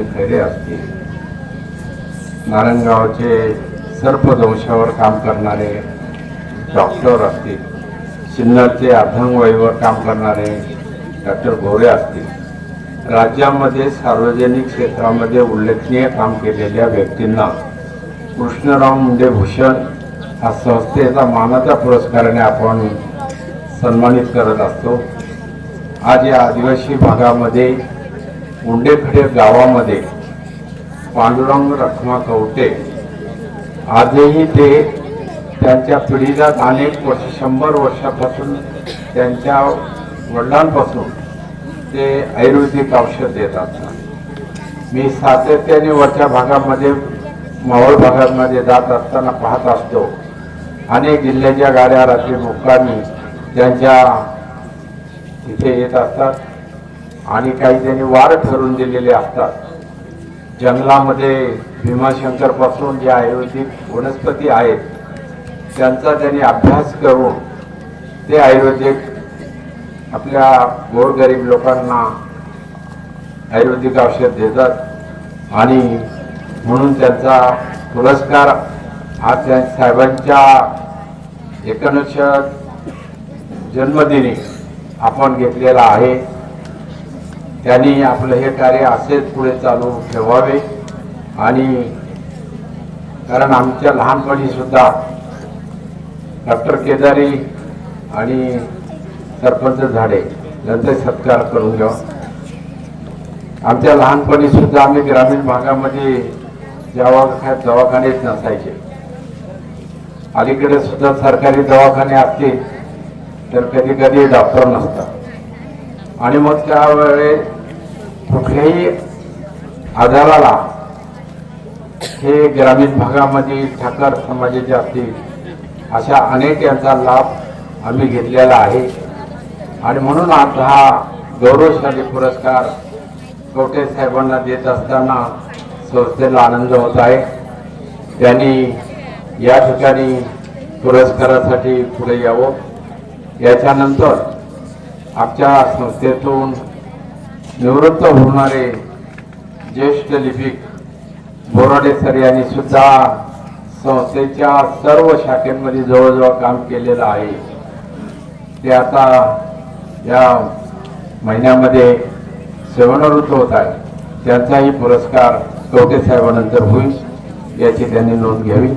जी खैरे असतील नारायणगावचे सर्पदंशावर काम करणारे डॉक्टर असतील सिन्नरचे अर्धांगवाईवर काम करणारे डॉक्टर गोरे असतील. राज्यामध्ये सार्वजनिक क्षेत्रामध्ये उल्लेखनीय काम केलेल्या व्यक्तींना कृष्णराव मुंडे भूषण हा संस्थेचा मानाचा पुरस्काराने आपण सन्मानित करत असतो. आज या आदिवासी भागामध्ये मुंडेफेर गावामध्ये पांडुरंग रखमा कवटे आजही ते त्यांच्या पिढीला अनेक वर्ष शंभर वर्षापासून त्यांच्या वडिलांपासून ते आयुर्वेदिक औषध देत असतात मी सातत्याने वरच्या भागामध्ये मावळ भागामध्ये जात असताना पाहत असतो. अनेक जिल्ह्याच्या गाड्या रात्री मुक्कामी त्यांच्या इथे येत असतात. आणि काही त्यांनी वार ठरवून दिलेले असतात. जंगलामध्ये भीमाशंकरपासून जे आयुर्वेदिक वनस्पती आहेत त्यांचा त्यांनी अभ्यास करून ते आयुर्वेदिक आपल्या गोरगरीब लोकांना आयुर्वेदिक औषध देतात. आणि म्हणून त्यांचा पुरस्कार हा त्या साहेबांच्या एकोणीसशे जन्मदिनी आपण घेतलेला आहे. त्यांनी आपलं हे कार्य असेच पुढे चालू ठेवावे. आणि कारण आमच्या लहानपणी सुद्धा डॉक्टर केदारी आणि सरपंच झाडे यांचे सत्कार करून घ्या. आमच्या लहानपणी सुद्धा आम्ही ग्रामीण भागामध्ये दवाखा दवाखानेच नसायचे. अलीकडे सुद्धा सरकारी दवाखाने असतील तर कधी कधी डॉक्टर नसतात. आणि मग त्यावेळेस कुठल्याही आजाराला हे ग्रामीण भागामध्ये ठाकर समाजाचे असतील अशा अनेक यांचा लाभ आम्ही घेतलेला आहे. आणि म्हणून आज हा गौरवशाली पुरस्कार कवटे साहेबांना देत असताना संस्थेला आनंद होत आहे. त्यांनी या ठिकाणी पुरस्कारासाठी पुढे यावं. याच्यानंतर आमच्या संस्थेतून निवृत्त होणारे ज्येष्ठ लिपिक बोराडे सर यांनी सुद्धा संस्थेच्या सर्व शाखेमध्ये जवळजवळ काम केलेलं आहे. ते आता या महिन्यामध्ये सेवनवृत्त होत आहे त्यांचाही पुरस्कार कवटे साहेबानंतर होईल याची त्यांनी नोंद घ्यावी.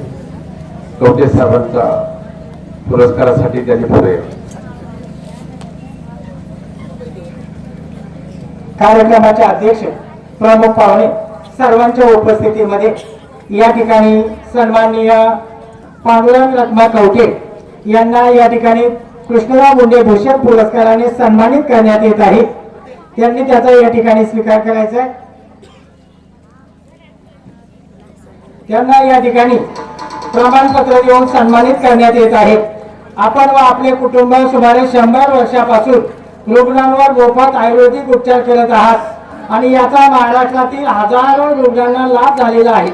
कवटे साहेबांचा पुरस्कारासाठी त्यांनी पुढे कार्यक्रमाचे अध्यक्ष प्रमुख पाहुणे सर्वांच्या उपस्थितीमध्ये या ठिकाणी सन्माननीय पांडुरंग रत्मा कवटे यांना या ठिकाणी कृष्णराव मुंडे भूषण पुरस्काराने सन्मानित करण्यात येत आहे. त्यांनी त्याचा या ठिकाणी स्वीकार करायचा आहे. त्यांना या ठिकाणी प्रमाणपत्र देऊन सन्मानित करण्यात येत आहे. आपण व आपले कुटुंब सुमारे शंभर वर्षापासून रुग्णांवर मोफत आयुर्वेदिक उपचार करत आहात. आणि याचा महाराष्ट्रातील हजारो रुग्णांना लाभ झालेला आहे.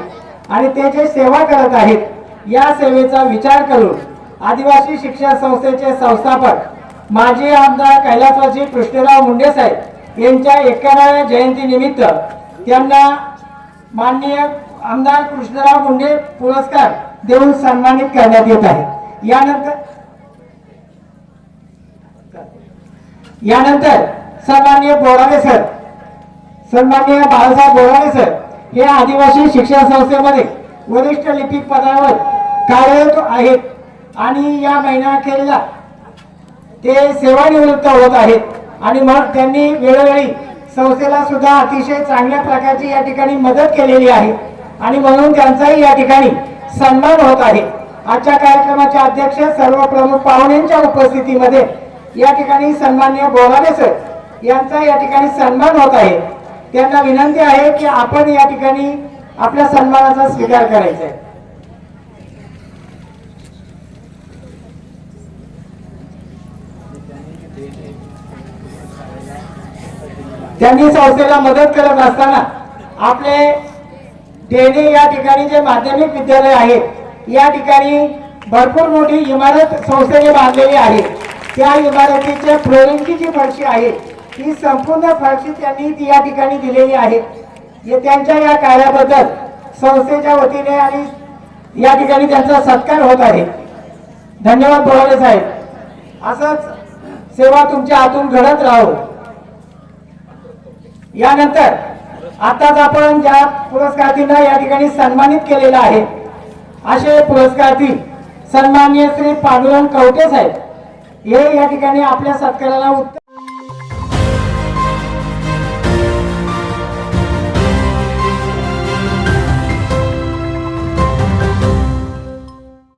आणि ते जे सेवा करत आहेत या सेवेचा विचार करून आदिवासी शिक्षण संस्थेचे संस्थापक माजी आमदार कैलासवासी कृष्णराव मुंडे साहेब यांच्या एकाव्या जयंती निमित्त त्यांना माननीय आमदार कृष्णराव मुंडे पुरस्कार देऊन सन्मानित करण्यात येत आहे. यानंतर यानंतर सन्माननीय बोराडे सर सन्माननीय बाळासाहेब बोराडे सर हे आदिवासी शिक्षण संस्थेमध्ये वरिष्ठ लिपिक पदावर कार्यरत आहेत. आणि या महिन्याखेरीला ते सेवानिवृत्त होत आहेत. आणि मग त्यांनी वेळोवेळी संस्थेला सुद्धा अतिशय चांगल्या प्रकारची या ठिकाणी मदत केलेली आहे. आणि म्हणून त्यांचाही या ठिकाणी सन्मान होत आहे. आजच्या कार्यक्रमाचे अध्यक्ष सर्व प्रमुख पाहुण्यांच्या उपस्थितीमध्ये या ठिकाणी सन्मान्य बोराडे सर यांचा या ठिकाणी सन्मान होत आहे. त्यांना विनंती आहे की आपण या ठिकाणी आपल्या सन्मानाचा स्वीकार करायचा आहे. त्यांनी संस्थेला मदत करत असताना आपले देणे या ठिकाणी जे माध्यमिक विद्यालय आहे या ठिकाणी भरपूर मोठी इमारत संस्थेने बांधलेली आहे. त्या इमारतीच्या फ्लोरिंगची जी फरशी आहे ही संपूर्ण फरशी त्यांनी या ठिकाणी दिलेली आहे. त्यांच्या या कार्याबद्दल संस्थेच्या वतीने आणि या ठिकाणी त्यांचा सत्कार होत आहे. धन्यवाद बोराडे साहेब. असंच सेवा तुमच्या हातून घडत राहो. यानंतर आताच आपण ज्या पुरस्कारार्थींना या ठिकाणी सन्मानित केलेला आहे असे पुरस्कारार्थी सन्मान्य श्री पांडुरंग कवटे साहेब. हे या ठिकाणी आपल्या सत्काराला उत्तर